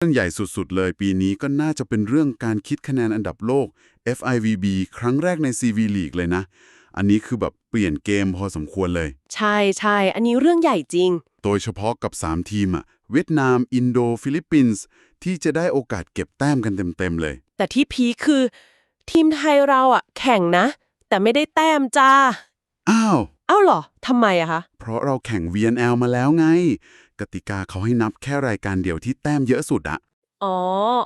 เรื่องใหญ่สุดๆ เลยปีนี้ก็น่าจะเป็นเรื่องการคิดคะแนนอันดับโลก FIVB ครั้งแรกใน CV League เลยนะ อันนี้คือแบบเปลี่ยนเกมพอสมควรเลย ใช่ใช่อันนี้เรื่องใหญ่จริง โดยเฉพาะกับ 3 ทีมอะเวียดนาม อินโด ฟิลิปปินส์ ที่จะได้โอกาสเก็บแต้มกันเต็มๆเลย แต่ที่พีคคือ ทีมไทยเราอะแข่งนะ แต่ไม่ได้แต้มจ้าอ้าวเอ้าเหรอทำไมอะคะ เพราะเราแข่ง VNL มาแล้วไง กติกาเขาให้นับแค่รายการเดียวที่แต้มเยอะสุดอะอ๋อ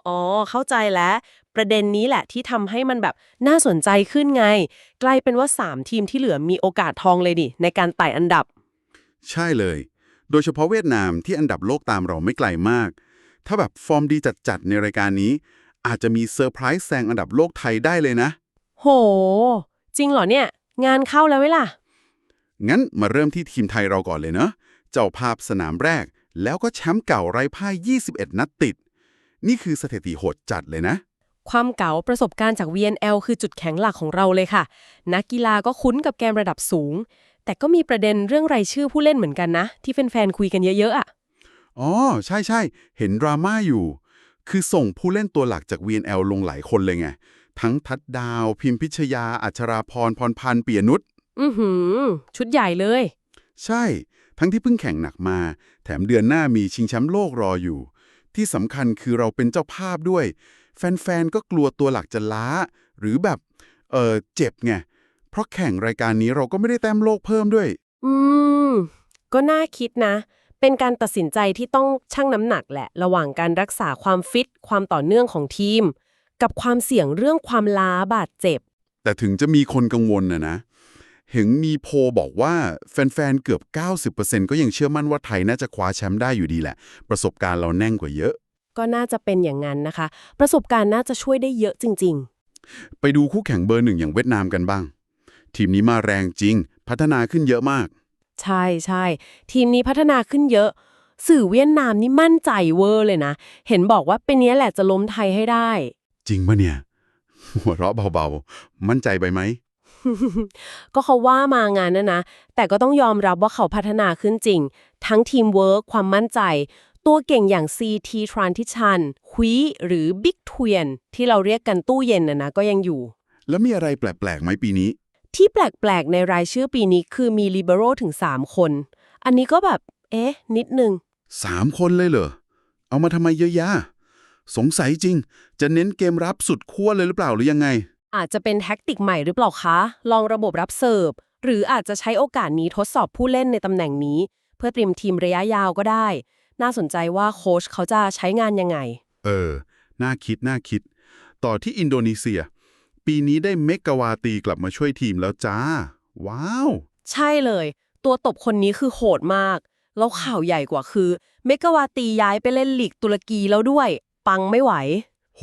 อ๋อ เข้าใจแล้ว ประเด็นนี้แหละที่ทำให้มันแบบน่าสนใจขึ้นไง กลายเป็นว่า 3 ทีมที่เหลือมีโอกาสทองเลยดิในการไต่อันดับ ใช่เลย โดยเฉพาะเวียดนามที่อันดับโลกตามเราไม่ไกลมาก ถ้าแบบฟอร์มดีจัดๆในรายการนี้ อาจจะมีเซอร์ไพรส์แซงอันดับโลกไทยได้เลยนะ โห จริงเหรอเนี่ย งานเข้าแล้วเวล่ะ งั้นมาเริ่มที่ทีมไทยเราก่อนเลยเนาะ เจ้าภาพสนามแรก แล้วก็แชมป์เก่าไร้พ่าย 21 นัดติด นี่คือสถิติโหดจัดเลยนะ ความเก๋าประสบการณ์จาก VNL คือจุดแข็งหลักของเราเลยค่ะ นักกีฬาก็คุ้นกับเกมระดับสูง แต่ก็มีประเด็นเรื่องรายชื่อผู้เล่นเหมือนกันนะ ที่แฟนๆคุยกันเยอะๆอะอ๋อใช่ใช่เห็นดราม่าอยู่ คือส่งผู้เล่นตัวหลักจาก VNL ลงหลายคนเลยไง ทั้งทัดดาว พิมพิชยา อัชราพรพรพันธ์เปียนุชอือหือ ชุดใหญ่เลย ใช่ ทั้งที่เพิ่งแข่งหนักมา แถมเดือนหน้ามีชิงแชมป์โลกรออยู่ ที่สำคัญคือเราเป็นเจ้าภาพด้วย แฟนๆ ก็กลัวตัวหลักจะล้า หรือแบบ เออเจ็บไง เพราะแข่งรายการนี้เราก็ไม่ได้แต้มโลกเพิ่มด้วย อืม ก็น่าคิดนะ เป็นการตัดสินใจที่ต้องชั่งน้ำหนักแหละ ระหว่างการรักษาความฟิต ความต่อเนื่องของทีม กับความเสี่ยงเรื่องความล้าบาดเจ็บ แต่ถึงจะมีคนกังวลนะนะ เห็นมีโพลบอกว่าแฟนๆ เกือบ 90%ก็ยังเชื่อมั่นว่าไทยน่าจะคว้าแชมป์ได้อยู่ดีแหละ ประสบการณ์เราแน่งกว่าเยอะ ก็น่าจะเป็นอย่างนั้นนะคะ ประสบการณ์น่าจะช่วยได้เยอะจริงไปดูคู่แข่งเบอร์หนึ่งอย่างเวียดนามกันบ้าง ทีมนี้มาแรงจริง พัฒนาขึ้นเยอะมากๆใช่ใช่ทีมนี้พัฒนาขึ้นเยอะ สื่อเวียดนามนี่มั่นใจเวอร์เลยนะ เห็นบอกว่าเป็นเนี้ยแหละจะล้มไทยให้ได้ จริงปะเนี่ยหัวเราะเบาๆ มั่นใจไปไหม ก็เขาว่ามางานนะนะ แต่ก็ต้องยอมรับว่าเขาพัฒนาขึ้นจริง ทั้งทีมเวิร์คความมั่นใจ ตัวเก่งอย่าง CT Transition ควีหรือ Big t w i n ที่เราเรียกกันตู้เย็นนะนะก็ยังอยู่ แล้วมีอะไรแปลกๆไหมปีนี้ ที่แปลกๆ ในรายชื่อปีนี้คือมี Libero ถึง 3 คน อันนี้ก็แบบ เอ๊ะ นิดนึงสามคนเลยเหรอ เอามาทำไมเยอะแยะสงสัยจริง จะเน้นเกมรับสุดขั้วเลยหรือเปล่าหรือยังไง อาจจะเป็นแท็กติกใหม่หรือเปล่าคะ ลองระบบรับเสิร์ฟ หรืออาจจะใช้โอกาสนี้ทดสอบผู้เล่นในตำแหน่งนี้ เพื่อเตรียมทีมระยะยาวก็ได้ น่าสนใจว่าโค้ชเขาจะใช้งานยังไง เออ น่าคิด น่าคิด ต่อที่อินโดนีเซีย ปีนี้ได้เมกาวาตีกลับมาช่วยทีมแล้วจ้า ว้าว ใช่เลย ตัวตบคนนี้คือโหดมาก แล้วข่าวใหญ่กว่าคือ เมกาวาตีย้ายไปเล่นลีกตุรกีแล้วด้วย ปังไม่ไหว โห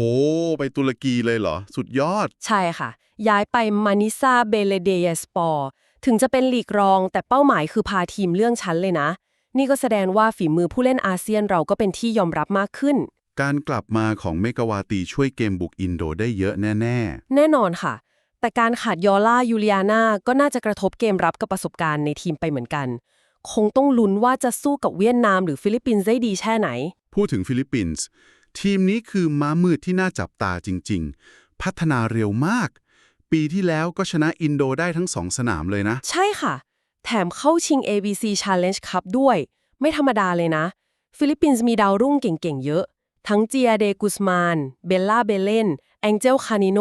ไปตุรกีเลยเหรอ สุดยอด ใช่ค่ะ ย้ายไปมานิซาเบเลเดียสปอร์ถึงจะเป็นลีกรองแต่เป้าหมายคือพาทีมเลื่องชั้นเลยนะ นี่ก็แสดงว่าฝีมือผู้เล่นอาเซียนเราก็เป็นที่ยอมรับมากขึ้น การกลับมาของเมกาวาตีช่วยเกมบุกอินโดได้เยอะแน่แน่นอนค่ะ แต่การขาดยอล่ายูเลียนาก็น่าจะกระทบเกมรับกับประสบการณ์ในทีมไปเหมือนกัน คงต้องลุ้นว่าจะสู้กับเวียดนามหรือฟิลิปปินส์ได้ดีแค่ไหนๆพูดถึงฟิลิปปินส์ ทีมนี้คือม้ามืดที่น่าจับตาจริง ๆ พัฒนาเร็วมาก ปีที่แล้วก็ชนะอินโดได้ทั้งสองสนามเลยนะ ใช่ค่ะ แถมเข้าชิง ABC Challenge Cup ด้วย ไม่ธรรมดาเลยนะ ฟิลิปปินส์มีดาวรุ่งเก่งๆ เยอะ ทั้งเจียเดกุสมาน เบลล่าเบเลน แองเจลคานิโน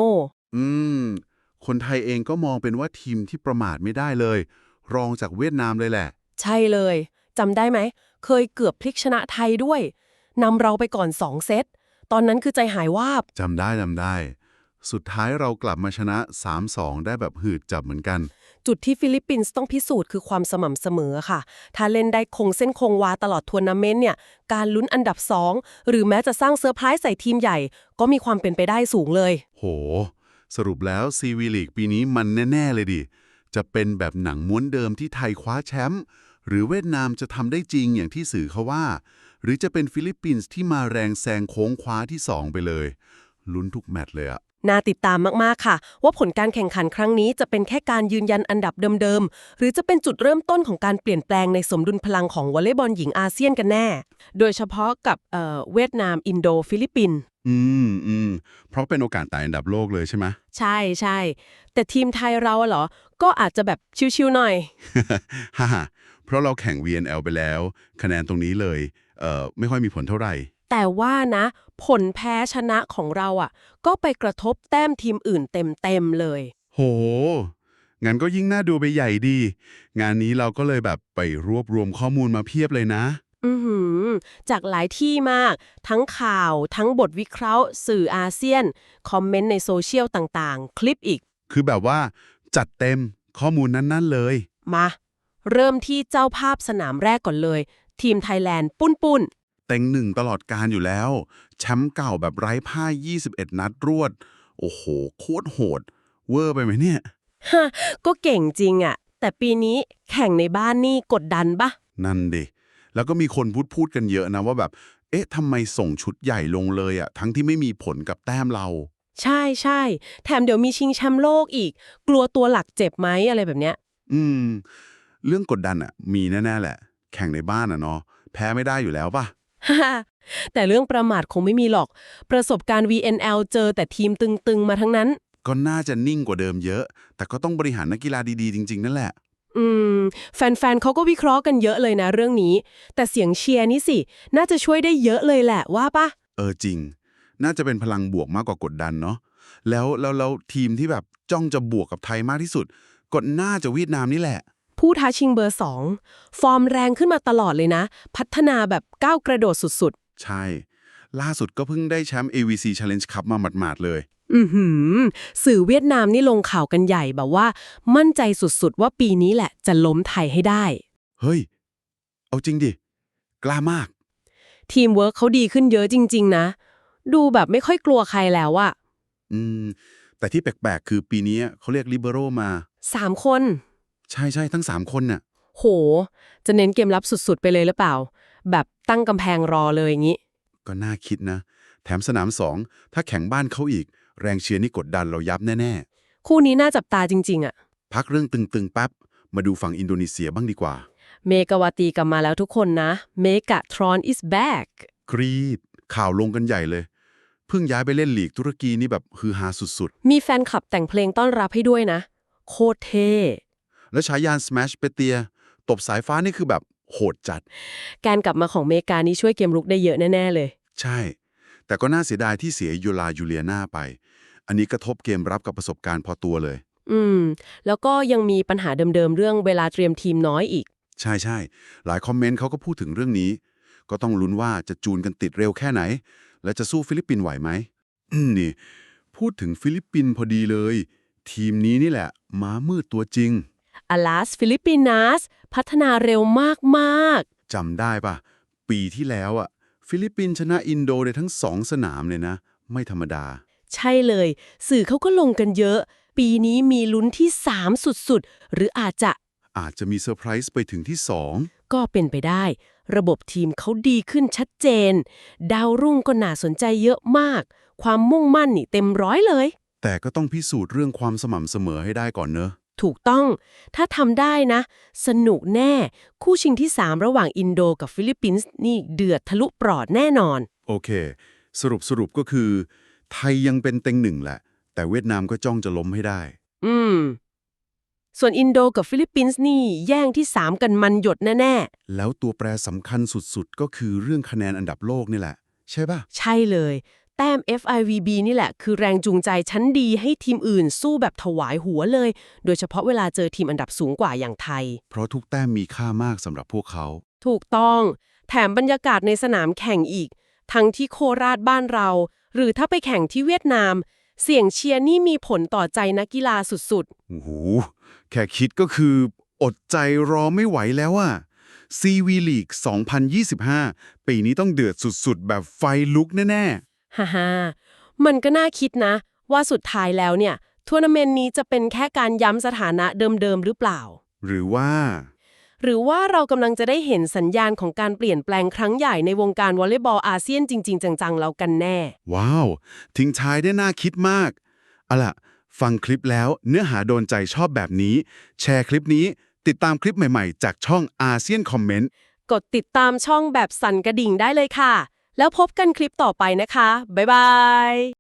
อืม คนไทยเองก็มองเป็นว่าทีมที่ประมาทไม่ได้เลย รองจากเวียดนามเลยแหละ ใช่เลยจำได้ไหม เคยเกือบพลิกชนะไทยด้วย นำเราไปก่อน2เซต ตอนนั้นคือใจหายวาบจำได้จำได้ สุดท้ายเรากลับมาชนะ 3-2 ได้แบบหืดจับเหมือนกัน จุดที่ฟิลิปปินส์ต้องพิสูจน์คือความสม่ำเสมอค่ะ ถ้าเล่นได้คงเส้นคงวาตลอดทัวร์นาเมนต์เนี่ย การลุ้นอันดับ 2 หรือแม้จะสร้างเซอร์ไพรส์ใส่ทีมใหญ่ ก็มีความเป็นไปได้สูงเลย โห สรุปแล้วซีวีลีกปีนี้มันแน่ ๆ เลยดิ จะเป็นแบบหนังม้วนเดิมที่ไทยคว้าแชมป์หรือเวียดนามจะทำได้จริงอย่างที่สื่อเขาว่า หรือจะเป็นฟิลิปปินส์ที่มาแรงแซงโค้งคว้าที่ 2 ไปเลย ลุ้นทุกแมตช์เลยอะน่าติดตามมาก ๆ ค่ะ ว่าผลการแข่งขันครั้งนี้จะเป็นแค่การยืนยันอันดับเดิม ๆ หรือจะเป็นจุดเริ่มต้นของการเปลี่ยนแปลงในสมดุลพลังของวอลเลย์บอลหญิงอาเซียนกันแน่ โดยเฉพาะกับเอ่อเวียดนาม อินโด ฟิลิปปินส์อืมอืมเพราะเป็นโอกาสไต่อันดับโลกเลยใช่ไหมใช่ใช่แต่ทีมไทยเราอะเหรอ ก็อาจจะแบบชิวๆหน่อยฮ่าฮ่าเพราะเราแข่ง VNL ไปแล้ว คะแนนตรงนี้เลยเอ่อ ไม่ค่อยมีผลเท่าไหร่ แต่ว่านะ ผลแพ้ชนะของเราอะก็ไปกระทบแต้มทีมอื่นเต็มๆเลย โห งั้นก็ยิ่งน่าดูไปใหญ่ดี งานนี้เราก็เลยแบบไปรวบรวมข้อมูลมาเพียบเลยนะอือหือจากหลายที่มาก ทั้งข่าว ทั้งบทวิเคราะห์ สื่ออาเซียน คอมเมนต์ในโซเชียลต่างๆ คลิปอีก คือแบบว่า จัดเต็มข้อมูลนั้น ๆ เลย มา เริ่มที่เจ้าภาพสนามแรกก่อนเลย ทีมไทยแลนด์ปุ้นปุ้นเต็งหนึ่งตลอดการอยู่แล้ว แชมป์เก่าแบบไร้พ่าย 21 นัดรวด โอ้โห โคตรโหด เวอร์ไปไหมเนี่ยฮะก็เก่งจริงอะแต่ปีนี้แข่งในบ้านนี่กดดันปะนั่นดิ แล้วก็มีคนพูดพูดกันเยอะนะว่าแบบ เอ๊ะทำไมส่งชุดใหญ่ลงเลยอะทั้งที่ไม่มีผลกับแต้มเรา ใช่ใช่ แถมเดี๋ยวมีชิงแชมป์โลกอีก กลัวตัวหลักเจ็บไหมอะไรแบบเนี้ย อืม เรื่องกดดันอะมีแน่ๆแหละ แข่งในบ้านอะเนาะแพ้ไม่ได้อยู่แล้วป่ะ แต่เรื่องประมาทคงไม่มีหรอก ประสบการณ์ VNL เจอแต่ทีมตึงๆมาทั้งนั้น ก็น่าจะนิ่งกว่าเดิมเยอะ แต่ก็ต้องบริหารนักกีฬาดีๆ จริง ๆ นั่นแหละ อืม แฟนๆเขาก็วิเคราะห์กันเยอะเลยนะเรื่องนี้ แต่เสียงเชียร์นี่สิ น่าจะช่วยได้เยอะเลยแหละว่าปะเออจริง น่าจะเป็นพลังบวกมากกว่ากดดันเนาะแล้วแล้วแล้วทีมที่แบบจ้องจะบวกกับไทยมากที่สุดก็น่าจะเวียดนามนี่แหละ ผู้ท้าชิงเบอร์ 2 ฟอร์มแรงขึ้นมาตลอดเลยนะ พัฒนาแบบก้าวกระโดดสุดใช่ ล่าสุดก็เพิ่งได้แชมป์ AVC Challenge Cup มาหมาดๆเลย ๆ อือหือ สื่อเวียดนามนี่ลงข่าวกันใหญ่แบบว่า มั่นใจสุดๆ ว่าปีนี้แหละจะล้มไทยให้ได้ เฮ้ย เอาจริงดิ กล้ามาก ทีมเวิร์คเขาดีขึ้นเยอะจริง ๆ นะ ดูแบบไม่ค่อยกลัวใครแล้วอะอืม แต่ที่แปลกๆ คือปีนี้เขาเรียก Libero มา สามคน ใช่ใช่ทั้ง 3 คนน่ะ โห จะเน้นเกมรับสุดๆ ไปเลยหรือเปล่า แบบตั้งกำแพงรอเลยอย่างนี้ ก็น่าคิดนะ แถมสนาม2ถ้าแข่งบ้านเขาอีก แรงเชียร์นี่กดดันเรายับแน่คู่นี้น่าจับตาจริง ๆอะๆ พักเรื่องตึงๆแป๊บ มาดูฝั่งอินโดนีเซียบ้างดีกว่า เมกาวาตีกลับมาแล้วทุกคนนะ เมกาทรอน is back กรีด ข่าวลงกันใหญ่เลย เพิ่งย้ายไปเล่นลีกตุรกีนี่แบบฮือฮาสุดมีแฟนคลับแต่งเพลงต้อนรับให้ด้วยนะ โคตรเท่ๆ และฉายาน Smash เปเตีย ตบสายฟ้านี่คือแบบโหดจัด การกลับมาของเมกานี่ช่วยเกมรุกได้เยอะแน่ ๆ เลย ใช่ แต่ก็น่าเสียดายที่เสียยูลายูเลียนาไป อันนี้กระทบเกมรับกับประสบการณ์พอตัวเลย อืม แล้วก็ยังมีปัญหาเดิมๆเรื่องเวลาเตรียมทีมน้อยอีก ใช่ใช่หลายคอมเมนต์เขาก็พูดถึงเรื่องนี้ ก็ต้องลุ้นว่าจะจูนกันติดเร็วแค่ไหน และจะสู้ฟิลิปปินส์ไหวไหมอืมนี่ พูดถึงฟิลิปปินส์พอดีเลย ทีมนี้นี่แหละม้ามืดตัวจริง อลาสฟิลิปปินัสพัฒนาเร็วมากจำได้ปะปีที่แล้วอะฟิลิปปินส์ชนะอินโดในทั้งสองสนามเลยนะ ไม่ธรรมดา ๆ ใช่เลย สื่อเขาก็ลงกันเยอะ ปีนี้มีลุ้นที่ 3 สุดๆ หรืออาจจะอาจจะมีเซอร์ไพรส์ไปถึงที่สองก็เป็นไปได้ ระบบทีมเขาดีขึ้นชัดเจน ดาวรุ่งก็น่าสนใจเยอะมาก ความมุ่งมั่นนี่เต็มร้อยเลย แต่ก็ต้องพิสูจน์เรื่องความสม่ำเสมอให้ได้ก่อนเนอะ ถูกต้อง ถ้าทำได้นะ สนุกแน่ คู่ชิงที่ 3 ระหว่างอินโดกับฟิลิปปินส์นี่เดือดทะลุปลอดแน่นอน โอเค สรุปสรุปก็คือ ไทยยังเป็นเต็งหนึ่งแหละ แต่เวียดนามก็จ้องจะล้มให้ได้ อืม ส่วนอินโดกับฟิลิปปินส์นี่แย่งที่ 3 กันมันหยดแน่แล้วตัวแปรสำคัญสุดๆ ก็คือเรื่องคะแนนอันดับโลกนี่แหละ ใช่ปะๆใช่เลย แต้ม FIVB นี่แหละ คือแรงจูงใจชั้นดีให้ทีมอื่นสู้แบบถวายหัวเลย โดยเฉพาะเวลาเจอทีมอันดับสูงกว่าอย่างไทย เพราะทุกแต้มมีค่ามากสำหรับพวกเขา ถูกต้อง แถมบรรยากาศในสนามแข่งอีก ทั้งที่โคราชบ้านเรา หรือถ้าไปแข่งที่เวียดนาม เสียงเชียร์นี่มีผลต่อใจนักกีฬาสุดโอ้โหแค่คิดก็คือ อดใจรอไม่ไหวแล้วอะ CV League 2025 ปีนี้ต้องเดือดสุดๆ แบบไฟลุกแน่ๆ ฮ่าฮมันก็น่าคิดนะ ว่าสุดท้ายแล้วเนี่ยทัวร์นาเมนต์นี้จะเป็นแค่การย้ำสถานะเดิมๆหรือเปล่า หรือว่า หรือว่าเรากำลังจะได้เห็นสัญญาณของการเปลี่ยนแปลงครั้งใหญ่ในวงการวอลเลย์บอลอาเซียนจริง ๆ จังๆเรากันแน่ ว้าว ทิ้งท้ายได้น่าคิดมากอะล่ะ ฟังคลิปแล้วเนื้อหาโดนใจชอบแบบนี้ แชร์คลิปนี้ติดตามคลิปใหม่ๆ จากช่องอาเซียนคอมเมนต์กดติดตามช่องแบบสั่นกระดิ่งได้เลยค่ะ แล้วพบกันคลิปต่อไปนะคะ บ๊ายบาย